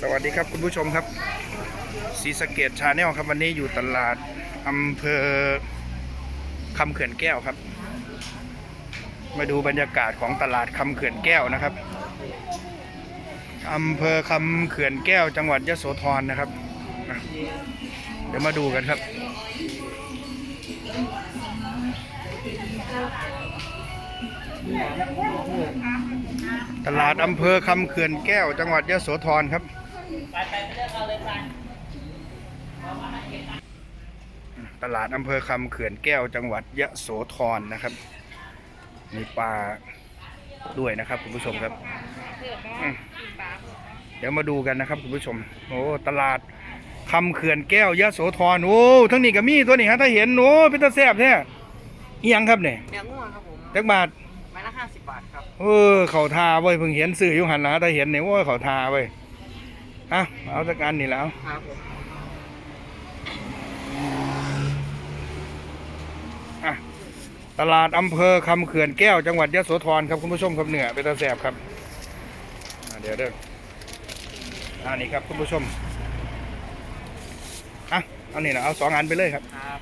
สวัสดีครับคุณผู้ชมครับศรีสะเกดชาแนลครับวันนี้อยู่ตลาดอำเภอคำเขื่อนแก้วครับ มาดูบรรยากาศของตลาดคำเขื่อนแก้วนะครับอำเภอคำเขื่อนแก้วจังหวัดยโสธรนะครับ เดี๋ยวมาดูกันครับตลาดอำเภอคำเขื่อนแก้วจังหวัดยโสธรครับ ตลาดอำเภอคำเขื่อนแก้วจังหวัดยโสธรนะครับ มีปลาด้วยนะครับคุณผู้ชมครับอืมเดี๋ยวมาดูกันนะครับคุณผู้ชม โอ้ตลาดคำเขื่อนแก้วยโสธรโอ้ทั้งนี้ก็มีตัวนี้ฮะถ้าเห็นโอ้เป็นตาแซ่บแท้อีหยังครับเนี่ยเนื้อง่วงครับผมจักบาทไม้ละห้าสิบบาทครับเออเขาทาเว้ยเพิ่งเห็นสื่ออยู่หันนะถ้าเห็นเนี่ยว่าเขาทาเว้ย อะเอาสักอันนี่แล้วครับผมอะตลาดอำเภอคำเขื่อนแก้วจังหวัดยโสธรครับคุณผู้ชมครับเหนือเป็นตาแสบครับอะเดี๋ยวเด้ออันนี้ครับคุณผู้ชมอะเอานี่นะเอาสองอันไปเลยครับครับ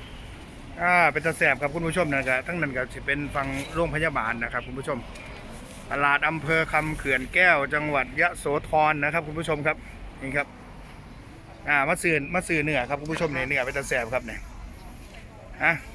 อ่าเป็นตาแสบครับคุณผู้ชมนะครับทั้งนั้นก็จะเป็นฟังโรงพยาบาลนะครับ คุณผู้ชม ตลาดอำเภอคำเขื่อนแก้วจังหวัดยโสธรนะครับ คุณผู้ชมครับ นี่ครับ อ่ามาสื่อมาสื่อเนื้อครับคุณผู้ชมเนี่ยเนื้อเป็นตาแสบครับเนี่ยฮะ